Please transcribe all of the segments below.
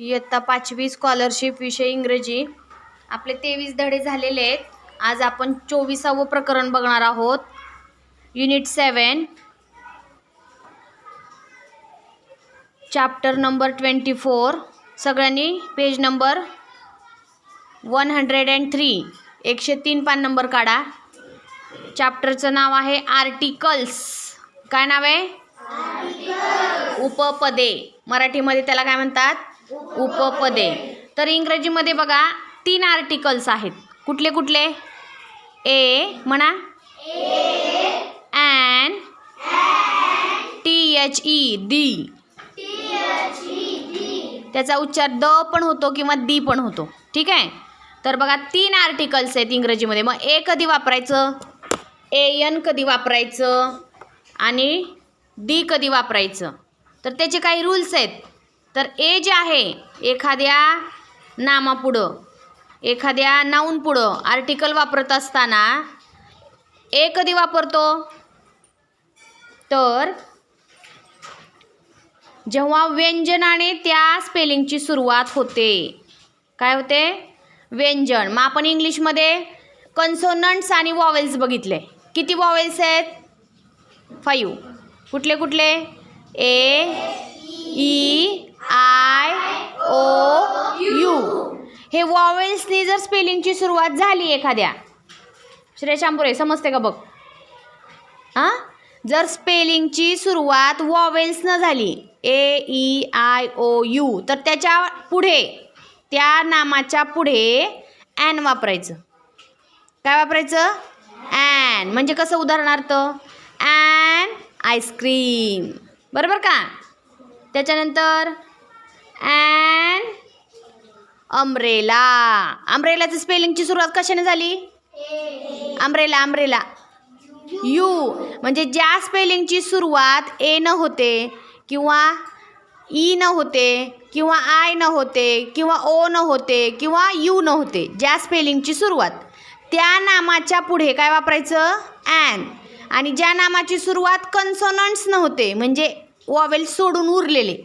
इयत्ता पाचवी स्कॉलरशिप विषय इंग्रजी. आपले तेवीस धडे झालेले आहेत. आज आपण चोवीसावं प्रकरण बघणार आहोत. Unit seven chapter number twenty four सगळ्यांनी page number one hundred and three एकशे तीन पान नंबर काढा. चॅप्टरचं नाव आहे आर्टिकल्स काय नाव आहे? उपपदे. मराठीमध्ये त्याला काय म्हणतात? उपपदे. तर इंग्रजीमध्ये बघा तीन आर्टिकल्स आहेत. कुठले कुठले? ए म्हणा. And T H E the त्याचा उच्चार द पण होतो किंवा दी पण होतो. ठीक आहे? तर बघा तीन आर्टिकल्स आहेत इंग्रजीमध्ये. मग ए कधी वापरायचं? ए एन कधी वापरायचं? आणि डी कधी वापरायचं? तर त्याचे काही रूल्स आहेत. तर ए जे आहे एखाद्या नामापुढं एखाद्या नाऊनपुढं आर्टिकल वापरत असताना ए कधी वापरतो? तर जेव्हा व्यंजनाने त्या स्पेलिंगची सुरुवात होते. काय होते? व्यंजन. मग आपण इंग्लिशमध्ये कन्सोनंट्स आणि वॉवेल्स बघितले. किती वॉवेल्स आहेत? फाईव्ह कुठले कुठले? A E I O U हे वॉवेल्सनी जर स्पेलिंगची सुरुवात झाली एखाद्या. श्रेशांपुरे समजते का बघ? हां? जर स्पेलिंगची सुरुवात वॉवेल्सनं झाली A E I O U तर त्याच्या पुढे त्या नामाच्या पुढे ॲन वापरायचं. काय वापरायचं? ॲन म्हणजे कसं उदाहरणार्थ? ॲन आईस्क्रीम बरोबर का? त्याच्यानंतर ॲन अम्ब्रेला. अम्ब्रेलाचं स्पेलिंगची सुरुवात कशाने झाली? Umbrella umbrella. यू. म्हणजे ज्या स्पेलिंगची सुरुवात ए न होते किंवा ई न होते किंवा आय न होते किंवा ओ न होते किंवा यू न होते ज्या स्पेलिंगची सुरुवात. त्या नामाच्या पुढे काय वापरायचं? ॲन आणि ज्या नामाची सुरुवात कन्सोनंट्स न होते म्हणजे वॉवेल सोडून उरलेले.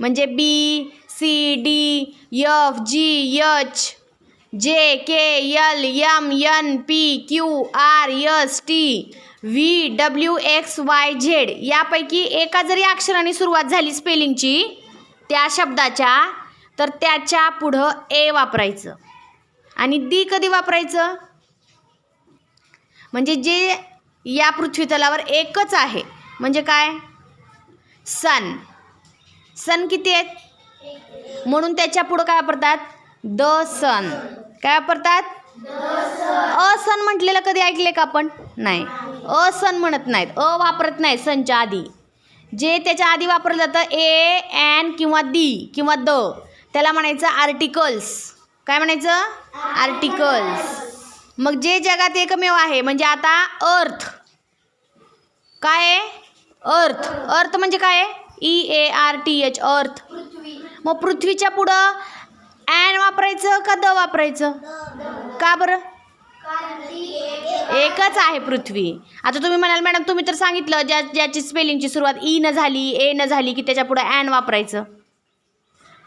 म्हणजे B C D F G H J K L M N P Q R S T V W X Y Z यापैकी एका जरी अक्षराने सुरुवात झाली स्पेलिंगची त्या शब्दाच्या तर त्याच्या पुढं ए वापरायचं. आणि दी कधी वापरायचं? म्हणजे जे या पृथ्वीतलावर एकच आहे. म्हणजे काय? सन. सन किती आहेत? म्हणून त्याच्या पुढं काय वापरतात? The sun. काय वापरतात? असन म्हटलेलं कधी ऐकले का आपण? नाही. असन म्हणत नाहीत. अ वापरत नाही सनच्या आधी. जे त्याच्या आधी वापरलं जातं ए एन किंवा दी किंवा द. त्याला म्हणायचं आर्टिकल्स. काय म्हणायचं? आर्टिकल्स. मग जे जगात एकमेव आहे म्हणजे आता अर्थ. काय आहे? अर्थ. अर्थ म्हणजे काय? E A R T H earth. मग पृथ्वीच्या पुढं ॲन वापरायचं का द वापरायचं? का बरं? एकच आहे पृथ्वी. आता तुम्ही म्हणाल मॅडम तुम्ही तर सांगितलं ज्या ज्याची स्पेलिंगची सुरुवात ई न झाली ए न झाली की त्याच्या पुढं ॲन वापरायचं.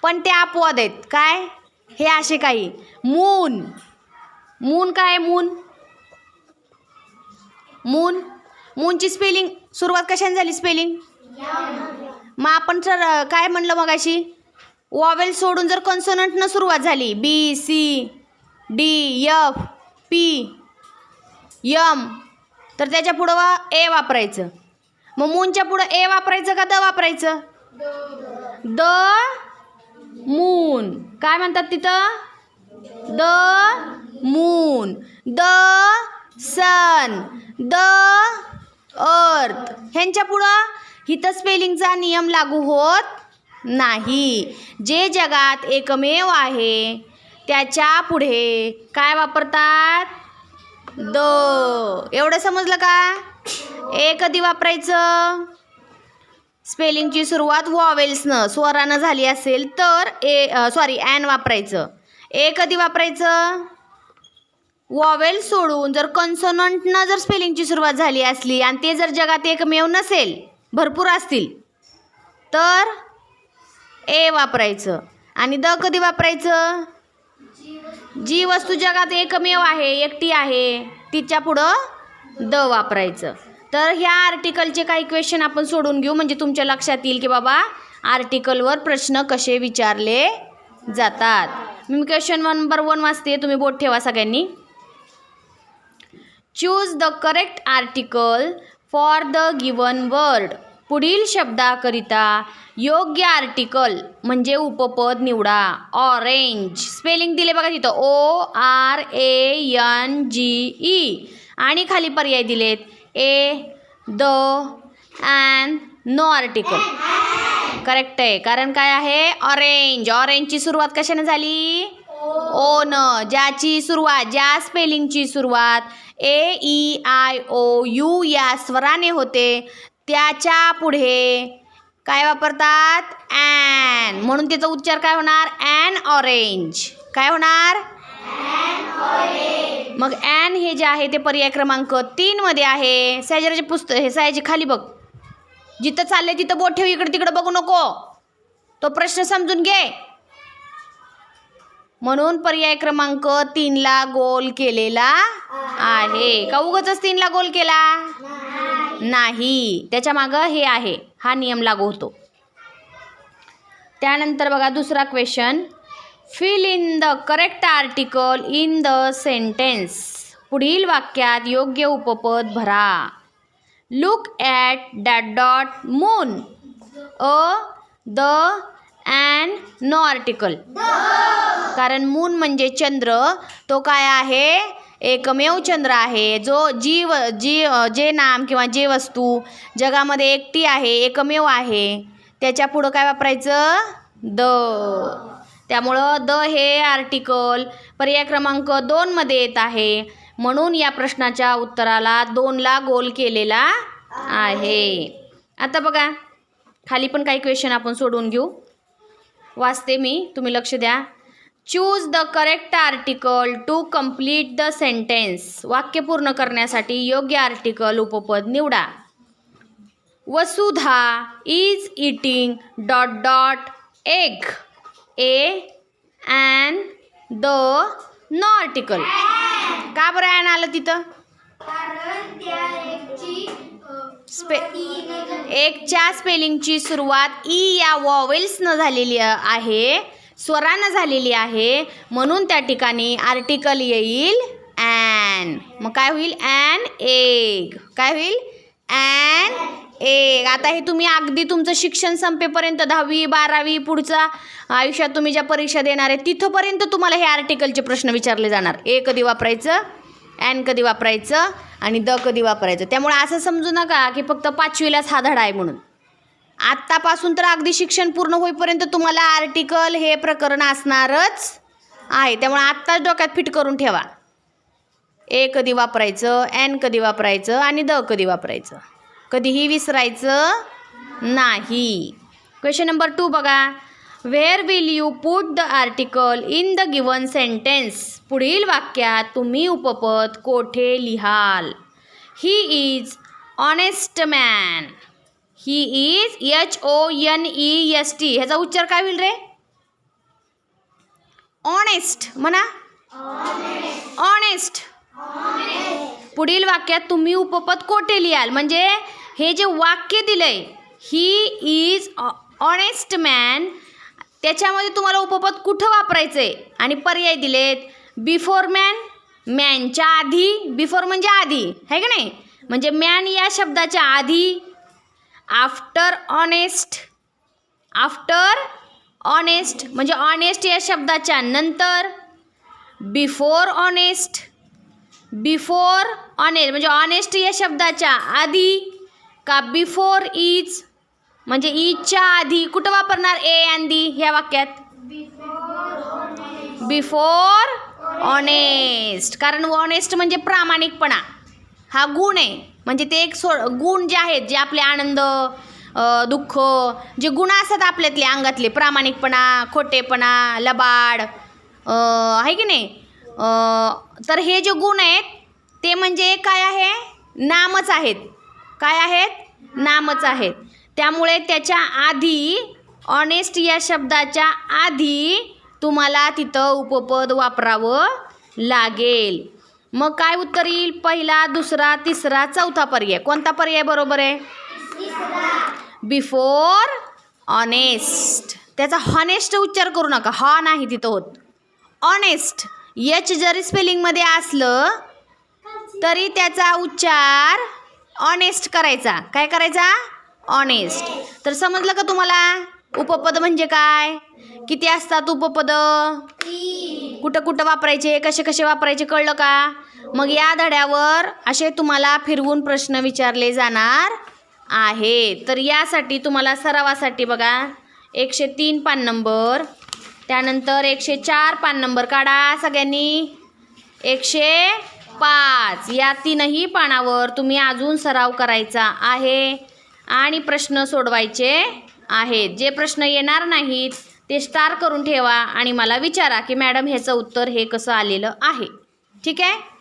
पण ते अपवाद आहेत. काय? हे असे काही. मून. मून काय मून. मून? मूनची स्पेलिंग सुरुवात कशाने झाली स्पेलिंग मग आपण सर काय म्हणलं मगाशी? वॉवेल सोडून जर कॉन्सोनंटनं सुरुवात झाली B C D F P M तर त्याच्या पुढं वा ए वापरायचं. मग मूनच्या पुढं ए वापरायचं का द वापरायचं? The moon. काय म्हणतात तिथं? The moon. The sun. The earth. ह्यांच्या पुढं हिथं स्पेलिंगचा नियम लागू होत नाही. जे जगात एकमेव आहे त्याच्या पुढे काय वापरतात? द. एवढं समजलं का? ए कधी वापरायचं. स्पेलिंगची सुरुवात वॉवेल्सनं स्वरानं झाली असेल तर ए सॉरी ॲन वापरायचं. ए कधी वापरायचं. वॉवेल सोडून जर कन्सोनंटनं जर स्पेलिंगची सुरुवात झाली असली आणि ते जर जगात एकमेव नसेल भरपूर असतील तर ए वापरायचं. आणि द कधी वापरायचं? जी वस्तू जगात एकमेव आहे एकटी आहे तिच्या पुढं द वापरायचं. तर ह्या आर्टिकलचे काही क्वेश्चन आपण सोडून घेऊ. म्हणजे तुमच्या लक्षात येईल की बाबा आर्टिकलवर प्रश्न कसे विचारले जातात. मी क्वेश्चन नंबर वन वाचते. तुम्ही बोट ठेवा सगळ्यांनी. Choose the correct article for the given word पुढील शब्दाकरिता योग्य आर्टिकल म्हणजे उपपद निवडा. ऑरेंज स्पेलिंग दिले बघा तिथं. O R A N G E आणि खाली पर्याय दिलेत. A the and no article correct आहे. कारण काय आहे? ऑरेंज ऑरेंजची सुरुवात कशाने झाली? ओ न ज्याची सुरुवात ज्या स्पेलिंगची सुरुवात A E I O U या स्वराने होते त्याच्या पुढे काय वापरतात? ॲन म्हणून त्याचा उच्चार काय होणार? ॲन ऑरेंज काय होणार? मग ॲन हे जे आहे ते पर्याय क्रमांक तीनमध्ये आहे. सॅजराचे पुस्तक हे सयाजी खाली बघ. जिथं चालले तिथं बोट ठेव इकडे तिकडे बघू नको. तो प्रश्न समजून घे. म्हणून पर्याय क्रमांक तीनला गोल केलेला आहे. का उगच तीनला गोल केला? नाही. त्याच्या मागं हे आहे. हा नियम लागू होतो. त्यानंतर बघा दुसरा question fill in the correct article in the sentence पुढील वाक्यात योग्य उपपद भरा. Look at dot dot moon a the and no article. कारण मून म्हणजे चंद्र तो काय आहे? एकमेव चंद्र आहे. जो जी व जी जे नाम किंवा जे वस्तू जगामध्ये एकटी आहे एकमेव आहे त्याच्या पुढं काय वापरायचं? द. त्यामुळं द हे आर्टिकल पर्याय क्रमांक दोनमध्ये येत आहे. म्हणून या प्रश्नाच्या उत्तराला दोनला गोल केलेला आहे. आता बघा खाली पण काही क्वेश्चन आपण सोडून घेऊ. वाचते मी. तुम्ही लक्ष द्या. Choose the correct article to complete the sentence वाक्य पूर्ण करण्यासाठी योग्य आर्टिकल उपपद निवडा. Vasudha is eating dot dot egg a and the an article का बरं ॲन आलं तिथं? स्पे एकच्या स्पेलिंगची सुरुवात ई या वॉवेल्सनं झालेली आहे स्वरानं झालेली आहे. म्हणून त्या ठिकाणी आर्टिकल येईल ॲन मग काय होईल? ॲन एग काय होईल? ॲन एग आता हे तुम्ही अगदी तुमचं शिक्षण संपेपर्यंत दहावी बारावी पुढचा आयुष्यात तुम्ही ज्या परीक्षा देणार आहे तिथंपर्यंत तुम्हाला हे आर्टिकलचे प्रश्न विचारले जाणार. ए कधी वापरायचं? ॲन कधी वापरायचं आणि द कधी वापरायचं. त्यामुळे असं समजू नका की फक्त पाचवीलाच हा धडा आहे म्हणून. आत्तापासून तर अगदी शिक्षण पूर्ण होईपर्यंत तुम्हाला आर्टिकल हे प्रकरण असणारच आहे. त्यामुळे आत्ताच डोक्यात फिट करून ठेवा. ए कधी वापरायचं ॲन कधी वापरायचं आणि द कधी वापरायचं. कधीही विसरायचं नाही. क्वेश्चन नंबर टू बघा. Where will you put the article in the given sentence पुढील वाक्यात तुम्ही उपपद कोठे लिहाल? He is honest man he is H O N E S T ह्याचा उच्चार काय होईल रे? ऑनेस्ट म्हणा. ऑनेस्ट पुढील वाक्यात तुम्ही उपपद कोठे लिहाल? म्हणजे हे जे वाक्य दिलंय ही इज ऑनेस्ट मॅन त्याच्यामध्ये तुम्हाला उपपद कुठं वापरायचं? आहे आणि पर्याय दिलेत. बिफोर मॅन मॅनच्या आधी. बिफोर म्हणजे आधी है का नाही? म्हणजे मॅन या शब्दाच्या आधी. आफ्टर ऑनेस्ट आफ्टर ऑनेस्ट म्हणजे ऑनेस्ट या शब्दाच्या नंतर. बिफोर ऑनेस्ट बिफोर ऑनेस्ट म्हणजे ऑनेस्ट या शब्दाच्या आधी. का बिफोर इज म्हणजे ईच्या आधी कुठं वापरणार ए अँड दी ह्या वाक्यात? Before honest. कारण ऑनेस्ट म्हणजे प्रामाणिकपणा. हा गुण आहे. म्हणजे ते एक सो गुण जे आहेत जे आपले आनंद दुःख जे गुण असतात आपल्यातले अंगातले प्रामाणिकपणा खोटेपणा लबाड आहे की नाही? तर हे जे गुण आहेत ते म्हणजे काय आहे? नामच आहेत. काय आहेत? नामच आहेत. त्यामुळे त्याच्या आधी ऑनेस्ट या शब्दाच्या आधी तुम्हाला तिथं उपपद वापरावं लागेल. मग काय उत्तर येईल? पहिला दुसरा तिसरा चौथा पर्याय. कोणता पर्याय बरोबर आहे? बिफोर ऑनेस्ट त्याचा हॉनेस्ट उच्चार करू नका. हा नाही तिथं होत. ऑनेस्ट यच जरी स्पेलिंगमध्ये असलं तरी त्याचा उच्चार ऑनेस्ट करायचा. काय करायचा? ऑनेस्ट तर समजलं का तुम्हाला? उपपद म्हणजे काय? किती असतात उपपद? कुठं कुठं वापरायचे? कसे कसे वापरायचे कळलं का? मग या धड्यावर असे तुम्हाला फिरवून प्रश्न विचारले जाणार आहे तर यासाठी तुम्हाला सरावासाठी बघा एकशे तीन पान नंबर त्यानंतर एकशे चार पान नंबर काढा सगळ्यांनी. एकशे पाच. या तीनही पानावर तुम्ही अजून सराव करायचा आहे. आणि प्रश्न सोडवायचे आहेत. जे प्रश्न येणार नाहीत ते स्टार करून ठेवा आणि मला विचारा की मॅडम ह्याचं उत्तर हे कसं आलेलं आहे. ठीक आहे?